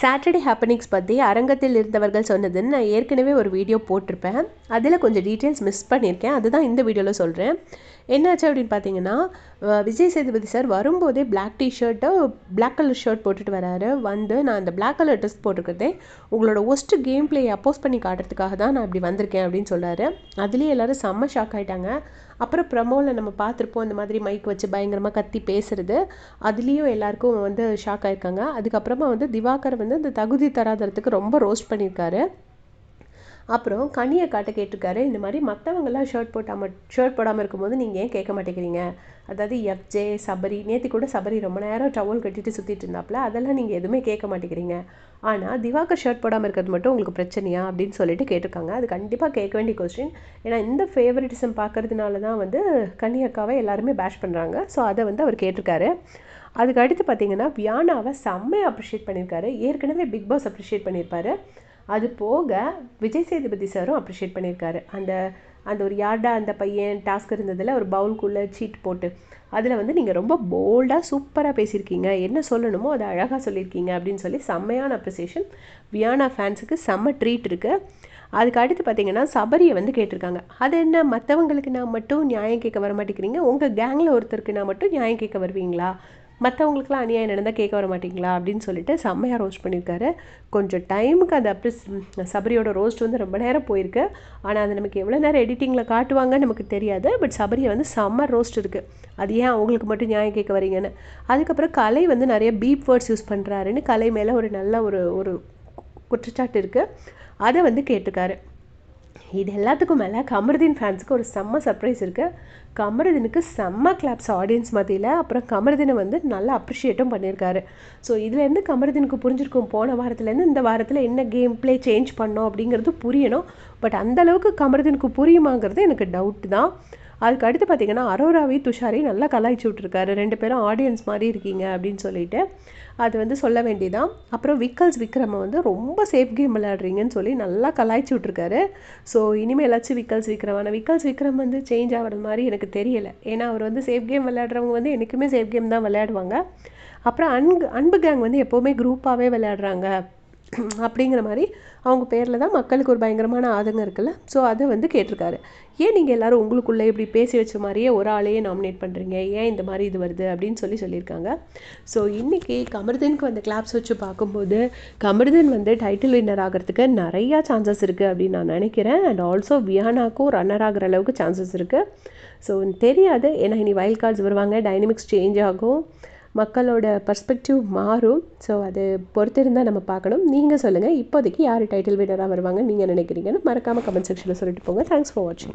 Saturday happenings பற்றி அரங்கத்தில் இருந்தவர்கள் சொன்னதுன்னு நான் ஏற்கனவே ஒரு வீடியோ போட்டிருப்பேன். அதில் கொஞ்சம் டீட்டெயில்ஸ் மிஸ் பண்ணியிருக்கேன். அதுதான் இந்த வீடியோவில் சொல்கிறேன் என்னாச்சு அப்படின்னு பார்த்தீங்கன்னா விஜய் சேதுபதி சார் வரும்போதே பிளாக் டிஷர்ட்டை பிளாக் கலர் ஷர்ட் போட்டுட்டு வராரு. வந்து நான் அந்த பிளாக் கலர் ட்ரெஸ் போட்டிருக்கிறதே உங்களோட ஒஸ்ட்டு கேம் பிளே அப்போஸ் பண்ணி காட்டுறதுக்காக தான் நான் இப்படி வந்திருக்கேன் அப்படின்னு சொல்கிறாரு அதுலேயே எல்லாரும் செம்ம ஷாக் ஆகிட்டாங்க அப்புறம் ப்ரமோவில் நம்ம பார்த்துருப்போம் இந்த மாதிரி மைக் வச்சு பயங்கரமாக கத்தி பேசுறது. அதுலேயும் எல்லாருக்கும் வந்து ஷாக் ஆயிருக்காங்க. அதுக்கப்புறமா வந்து திவாகர் வந்து இந்த தகுதி தராதரத்துக்கு ரொம்ப ரோஸ்ட் பண்ணியிருக்காரு. அப்புறம் கனியை காட்ட கேட்டிருக்காரு. இந்த மாதிரி மற்றவங்களாம் ஷர்ட் போட்டாமல் ஷர்ட் போடாமல் இருக்கும்போது நீங்கள் ஏன் கேட்க மாட்டேங்கிறீங்க? அதாவது எஃப்ஜே சபரி நேற்று கூட சபரி ரொம்ப நேரம் டவல் கட்டிட்டு சுற்றிட்டு இருந்தாப்புல அதெல்லாம் நீங்கள் எதுவுமே கேட்க மாட்டேங்கிறீங்க. ஆனால் திவாகர் ஷர்ட் போடாமல் இருக்கிறது மட்டும் உங்களுக்கு பிரச்சனையா? அப்படின்னு சொல்லிட்டு கேட்டிருக்காங்க. அது கண்டிப்பாக கேட்க வேண்டிய கொஸ்டின் ஏன்னா இந்த ஃபேவரட்டிசம் பார்க்கறதுனால தான் வந்து கனி அக்காவை எல்லாருமே பேஷ் பண்ணுறாங்க ஸோ அதை வந்து அவர் கேட்டிருக்காரு. அதுக்கு அடுத்து பார்த்தீங்கன்னா வியானாவை செம்மையாக அப்ரிஷியேட் பண்ணியிருக்காரு. ஏற்கனவே பிக் பாஸ் அப்ரிஷியேட் பண்ணியிருப்பாரு. அது போக விஜய் சேதுபதி சாரும் அப்ரிஷியேட் பண்ணியிருக்காரு. அந்த அந்த ஒரு யார்டா அந்த பையன் டாஸ்க் இருந்ததில் ஒரு பவுலுக்குள்ளே சீட் போட்டு அதில் வந்து நீங்கள் ரொம்ப போல்டாக சூப்பராக பேசியிருக்கீங்க. என்ன சொல்லணுமோ அதை அழகாக சொல்லியிருக்கீங்க அப்படின்னு சொல்லி செம்மையான அப்ரிசியேஷன் வியானா ஃபேன்ஸுக்கு செம்ம ட்ரீட் இருக்குது அதுக்கு அடுத்து பார்த்தீங்கன்னா சபரியை வந்து கேட்டிருக்காங்க. அது என்ன மற்றவங்களுக்கு நான் மட்டும் நியாயம் கேட்க வர மாட்டேங்கிறீங்க? உங்கள் கேங்கில் ஒருத்தருக்கு நான் மட்டும் நியாயம் கேட்க வருவீங்களா? மற்றவங்களுக்குலாம் அநியாயம் நடந்தால் கேட்க வர மாட்டிங்களா அப்படின்னு சொல்லிட்டு செம்மையாக ரோஸ்ட் பண்ணியிருக்காரு. கொஞ்சம் டைமுக்கு அந்த அப்ரிஸ் சபரியோட ரோஸ்ட் வந்து ரொம்ப நேரம் போயிருக்கு. ஆனால் அது நமக்கு எவ்வளோ நேரம் எடிட்டிங்கில் காட்டுவாங்கன்னு நமக்கு தெரியாது. பட் சபரியை வந்து செம்ம ரோஸ்ட் இருக்குது அது ஏன் அவங்களுக்கு மட்டும் நியாயம் கேட்க வரீங்கன்னு? அதுக்கப்புறம் கலை வந்து நிறைய பீப் வேர்ட்ஸ் யூஸ் பண்ணுறாருன்னு கலை மேலே ஒரு நல்ல ஒரு ஒரு குற்றச்சாட்டு இருக்குது அதை வந்து கேட்டிருக்காரு. இது எல்லாத்துக்கும் மேலே கமருதீன் ஃபேன்ஸுக்கு ஒரு செம்ம சர்ப்ரைஸ் இருக்குது கமருதீனுக்கு செம்ம கிளாப்ஸ் ஆடியன்ஸ் மத்தியில். அப்புறம் கமருதீனை வந்து நல்லா அப்ரிஷியேட்டும் பண்ணியிருக்காரு. ஸோ இதுலேருந்து கமருதீனுக்கு புரிஞ்சிருக்கும். போன வாரத்துலேருந்து இந்த வாரத்தில் என்ன கேம் ப்ளே சேஞ்ச் பண்ணோம் அப்படிங்கிறது புரியணும். பட் அந்தளவுக்கு கமருதீனுக்கு புரியுமாங்கிறது எனக்கு டவுட் தான். அதுக்கு அடுத்து பார்த்தீங்கன்னா அரோராவை துஷாரி நல்லா கலாய்ச்சி விட்ருக்காரு ரெண்டு பேரும் ஆடியன்ஸ் மாதிரி இருக்கீங்க அப்படின்னு சொல்லிட்டு அது வந்து சொல்ல வேண்டியதான் அப்புறம் விக்கல்ஸ் விக்ரம வந்து ரொம்ப சேஃப் கேம் விளையாடுறீங்கன்னு சொல்லி நல்லா கலாய்ச்சி விட்ருக்காரு ஸோ இனிமேலாச்சும் விக்கல்ஸ் விக்ரம் ஆனால் விக்கல்ஸ் விக்ரம் வந்து சேஞ்ச் ஆகிற மாதிரி எனக்கு தெரியல. ஏன்னா அவர் வந்து சேஃப் கேம் விளையாடுறவங்க வந்து என்றைக்குமே சேஃப் கேம் தான் விளையாடுவாங்க. அப்புறம் அன்பு அன்பு கேங் வந்து எப்போவுமே குரூப்பாகவே விளையாடுறாங்க. அப்படிங்கிற மாதிரி அவங்க பேரில் தான் மக்களுக்கு ஒரு பயங்கரமான ஆதங்கம் இருக்குல்ல? ஸோ அதை வந்து கேட்டிருக்காரு. ஏன் நீங்கள் எல்லாரும் உங்களுக்குள்ளே இப்படி பேசி வச்ச மாதிரியே ஒரு ஆளையே நாமினேட் பண்ணுறீங்க ஏன் இந்த மாதிரி இது வருது? அப்படின்னு சொல்லி சொல்லியிருக்காங்க. ஸோ இன்றைக்கி கமர்தனுக்கு வந்து கிளாப்ஸ் வச்சு பார்க்கும்போது கமர்தன் வந்து டைட்டில் வின்னர் ஆகிறதுக்கு நிறையா சான்சஸ் இருக்குது அப்படின்னு நான் நினைக்கிறேன். அண்ட் ஆல்சோ வியானாக்கும் ரன்னர் ஆகிற அளவுக்கு சான்சஸ் இருக்குது ஸோ தெரியாது. ஏன்னா இனி வைல்ட் கார்ட்ஸ் வருவாங்க. டைனமிக்ஸ் சேஞ்ச் ஆகும். மக்களோட பர்ஸ்பெக்டிவ் மாறும். ஸோ அது பொறுத்திருந்தால் நம்ம பார்க்கணும். நீங்கள் சொல்லுங்கள் இப்போதைக்கு யார் டைட்டில் வினராக வருவாங்க நீங்கள் நினைக்கிறீங்கன்னு மறக்காமல் கமெண்ட் செக்ஷனில் சொல்லிட்டு போங்க. தேங்க்ஸ் ஃபார் வாட்சிங்